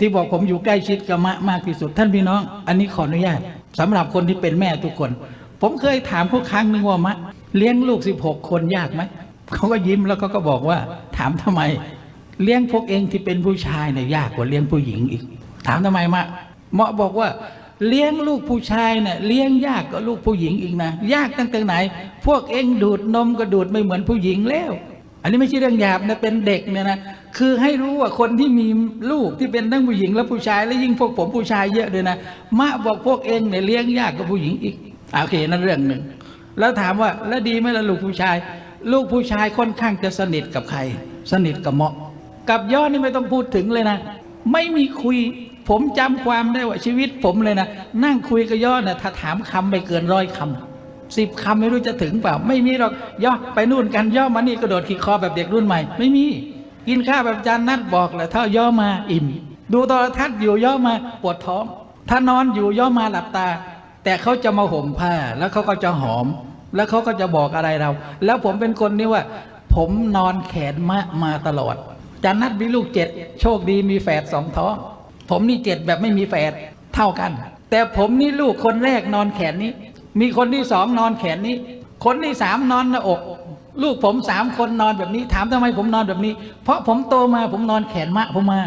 ที่บอกผมอยู่ใกล้ชิดกับมะมากที่สุด ท่านพี่น้อง อันนี้ขออนุญาตสำหรับคนที่เป็นแม่ทุกคน ผมเคยถามเขาครั้งหนึ่งว่ามะ เลี้ยงลูก 16 คนยากไหมเขาก็ยิ้มแล้วก็ก็บอกว่า ถามทำไม เลี้ยงพวกเองที่เป็นผู้ชายเนี่ยยากกว่าเลี้ยงผู้หญิงอีก ถามทำไมมะเหมาะบอกว่าเลี้ยงลูกผู้ชายเนี่ยเลี้ยงยากกว่าลูกผู้หญิงอีกนะ ยากตั้งแต่ไหน พวกเองดูดนมก็ดูดไม่เหมือนผู้หญิงแล้ว อันนี้ไม่ใช่เรื่องหยาบนะเป็นเด็กเนี่ยนะ คือให้รู้ว่าคนที่มีลูกที่เป็นทั้งผู้หญิงและผู้ชาย และยิ่งพวกผมผู้ชายเยอะด้วยนะมะบอกพวกเองเนี่ยเลี้ยงยากกว่าผู้หญิงอีกโอเคนั่นเรื่องหนึ่งแล้วถามว่าแล้วดีไหมล่ะลูกผู้ชาย ลูกผู้ชายค่อนข้างจะสนิทกับใคร สนิทกับเมาะ กับยอดนี่ไม่ต้องพูดถึงเลยนะ ไม่มีคุยผมจำความได้ว่าชีวิตผมเลยนะ นั่งคุยกับยอดนะถ้าถามคำไปเกินร้อยคำสิบคำไม่รู้จะถึงเปล่า ไม่มีหรอกยอดไปนู่นกันย่อมานี่กระโดดขี่คอแบบเด็กรุ่นใหม่ ไม่มี กินข้าวแบบจานนัดบอกแหละถ้าย่อมาอิ่ม ดูโทรทัศน์อยู่ย่อมาปวดท้อง ถ้านอนอยู่ย่อมาหลับตา แต่เขาจะมาห่มผ้า แล้วเขาก็จะหอม แล้วเขาก็จะบอกอะไรเรา แล้วผมเป็นคนนี่ว่า ผมนอนแขนมะมาตลอดจันนัดมีลูกเจ็ดโชคดีมีแฝดสองท้อง ผมนี่เจ็ดแบบไม่มีแฝดเท่ากัน แต่ผมนี่ลูกคนแรกนอนแขนนี้ มีคนที่สองนอนแขนนี้ คนที่สามนอนหน้าอก ลูกผมสามคนนอนแบบนี้ ถามทำไมผมนอนแบบนี้ เพราะผมโตมาผมนอนแขนมะผมมา